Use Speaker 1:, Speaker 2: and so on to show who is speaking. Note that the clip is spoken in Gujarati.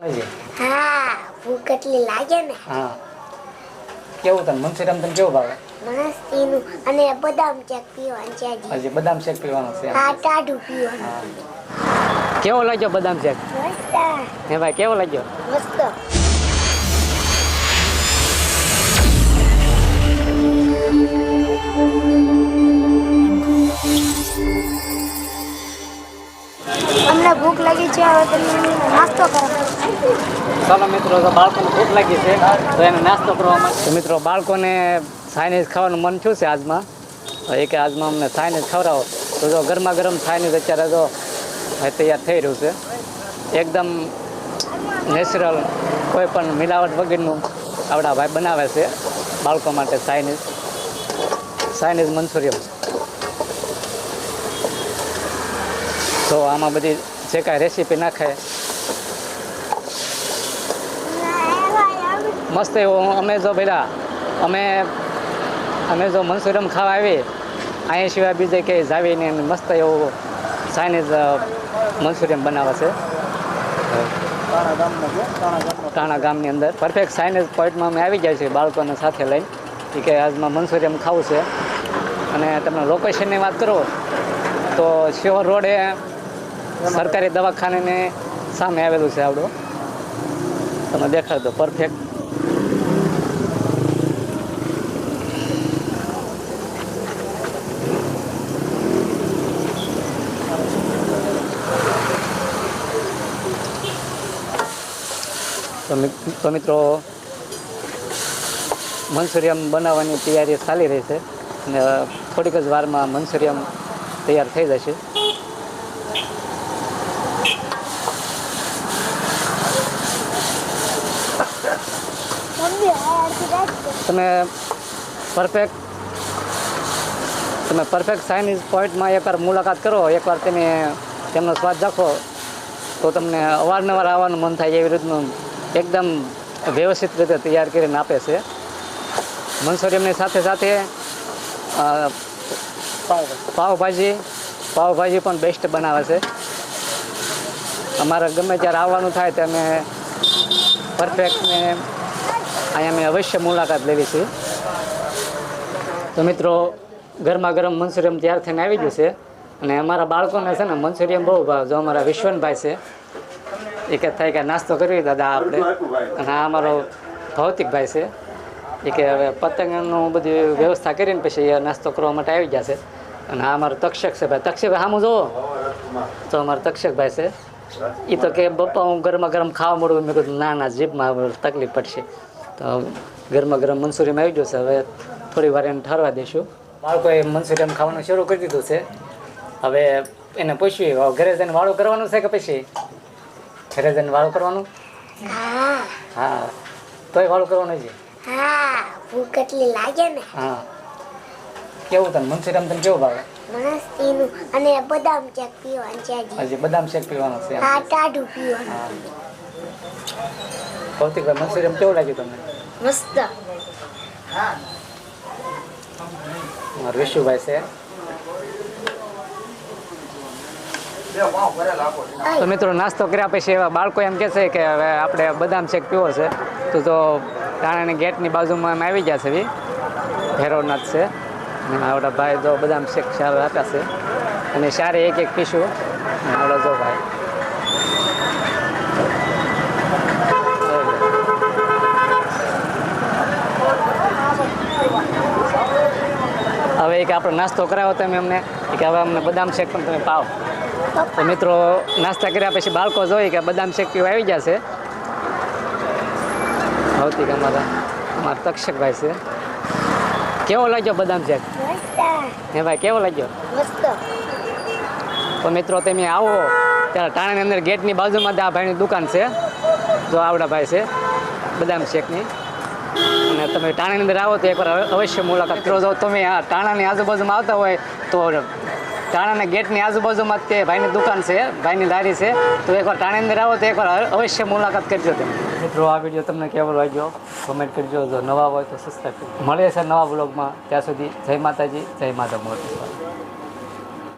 Speaker 1: હા ભૂખ કેટલી લાગે ને.
Speaker 2: હા. કેવું તને? મનસુરામ તને કેવું ભાવે?
Speaker 1: મસ્તીનું અને બદામ ચેક પીવાનું છે હજી
Speaker 2: બદામ શેક પીવાનું છે
Speaker 1: હા ટાઢું પીવાનું.
Speaker 2: કેવો લાગ્યો બદામ શેક?
Speaker 1: મસ્ત.
Speaker 2: હે ભાઈ કેવો લાગ્યો?
Speaker 1: મસ્ત. ભૂખ લાગી છે, હવે તમે નાસ્તો કરો.
Speaker 2: ચાલો મિત્રો તો બાળકોને ભૂખ લાગી છે, તો એને નાસ્તો કરવા માટે. મિત્રો, બાળકોને ચાઇનીઝ ખાવાનું મન થયું છે આજમાં. એ કે આજમાં અમને ચાઇનીઝ ખવડાવો. તો જો ગરમા ગરમ ચાઇનીઝ અત્યારે તો તૈયાર થઈ રહ્યું છે. એકદમ નેચરલ કોઈ પણ મિલાવટ વગરનું આપણા ભાઈ બનાવે છે બાળકો માટે ચાઇનીઝ ચાઇનીઝ મંચુરિયમ તો આમાં બધી જે કાંઈ રેસીપી નાખે. મસ્ત એવું અમે જો પેલા અમે અમે જો મનસુરમ ખાવા આવી અહીંયા સિવાય બીજે ક્યાંય જાવીને મસ્ત એવું ચાઇનીઝ મનસુરિયમ બનાવે છે. તાણા ગામની અંદર. પરફેક્ટ ચાઇનીઝ પોઈન્ટમાં અમે આવી જાય છે બાળકોને સાથે લઈને. કે આજમાં મનસુરિયમ ખાવું છે. અને તમે લોકેશનની વાત કરો, તો શિહોર રોડે સરકારી દવાખાને સામે આવેલું છે આવડું. તમે દેખાડ દો પરફેક્ટ તો મિત્રો, મંચુરિયમ બનાવવાની તૈયારી ચાલી રહી છે. અને થોડીક જ વારમાં મંચુરિયમ તૈયાર થઈ જશે. તમે પરફેક્ટ તમે પરફેક્ટ ચાઇનીઝ પોઈન્ટમાં એકવાર મુલાકાત કરો, એકવાર તમે તેમનો સ્વાદ ચાખો તો તમને અવારનવાર આવવાનું મન થાય એવી રીતનું એકદમ વ્યવસ્થિત રીતે તૈયાર કરીને આપે છે. મંચુરિયમની સાથે સાથે પાવભાજી પાવભાજી પણ બેસ્ટ બનાવે છે. અમારે ગમે ત્યારે આવવાનું થાય તો અમે પરફેક્ટ ને અહીંયા અમે અવશ્ય મુલાકાત લેવી છે. તો મિત્રો, ગરમા ગરમ મંચુરિયમ તૈયાર થઈને આવી ગયું છે. અને અમારા બાળકોને છે ને મંચુરિયમ બહુ ભાવ. જો અમારા વિશ્વનભાઈ છે, એ કે થાય કે નાસ્તો કરવી દાદા, આપણે. અને આ અમારો ભૌતિકભાઈ છે, એ કે હવે પતંગનું બધી વ્યવસ્થા કરીને પછી નાસ્તો કરવા માટે આવી ગયા છે. અને આ અમારો તક્ષક છે ભાઈ. તક્ષક સામું જુઓ તો અમારો તક્ષકભાઈ છે. એ તો કે, બપ્પા, હું ગરમા ગરમ ખાવા મળું. મેં કીધું, ના ના, જીભમાં તકલીફ પડશે. તો ગરમા ગરમ મંચુરિયમ આવી જશે છે. હવે થોડી વાર એને ઠારવા દઈશું બાળકોએ મંચુરિયમ ખાવાનું શરૂ કરી દીધું છે. હવે એને પૂછ્યું ઘરે જઈને વાળું કરવાનું છે કે પછી? ઘરે જઈને વાળું કરવાનું.
Speaker 1: હા.
Speaker 2: તોય વાળું કરવાનું છે.
Speaker 1: હા. ભૂખ કેટલી લાગે ને.
Speaker 2: હા. કેવું તને? મન્સુરિયમ તને કેવું ભાવે?
Speaker 1: મસ્તીનું અને બદામ શેક પીવાનું છે હજી
Speaker 2: હજી બદામ શેક પીવાનો છે
Speaker 1: હા ટાઢું પીવાનું.
Speaker 2: ભૌતિકભાઈ મંચુરિયમ કેવું લાગ્યું તમને
Speaker 1: મસ્ત
Speaker 2: મારું વિશુભાઈ છે તો મિત્રો નાસ્તો કર્યા પછી એવા બાળકો એમ કહે છે કે હવે આપણે બદામ શેક પીવો છે તો તો ટાણાની ગેટની બાજુમાં અમે આવી ગયા છે બી ભૈરવનાથ છે અને આપણા ભાઈ જો બદામ શેક સારા આપ્યા છે અને સારી એક એક પીશું આવડા આવડો જો ભાઈ હવે એક આપણો નાસ્તો કરાવો તમે અમને. કે હવે અમને બદામ શેક પણ તમે પાવ. તો મિત્રો નાસ્તા કર્યા પછી બાળકો જોઈ કે બદામ શેક પીવા આવી જશે ભૌતિક અમારા અમારા તક્ષકભાઈ છે. કેવો લાગ્યો બદામ શેક? હે ભાઈ કેવો લાગ્યો? તો મિત્રો તમે આવો. ત્યારે ટાણાની અંદર ગેટની બાજુમાં જ આ ભાઈની દુકાન છે. જો આવડા ભાઈ છે બદામ શેકની. અને તમે ટાણાની અંદર આવો તો એકવાર અવશ્ય મુલાકાત કરો. જો તમે આ ટાણાની આજુબાજુમાં આવતા હોય તો ટાણાના ગેટની આજુબાજુમાં તે ભાઈની દુકાન છે, ભાઈની લારી છે. તો એકવાર ટાણા અંદર આવો તો એકવાર અવશ્ય મુલાકાત કરજો તમે. મિત્રો, આ વીડિયો તમને કેવો લાગ્યો? કમેન્ટ કરજો. જો નવા હોય તો કરજો. મળે છે નવા બ્લોગમાં ત્યાં સુધી જય માતાજી, જય માતા મોટી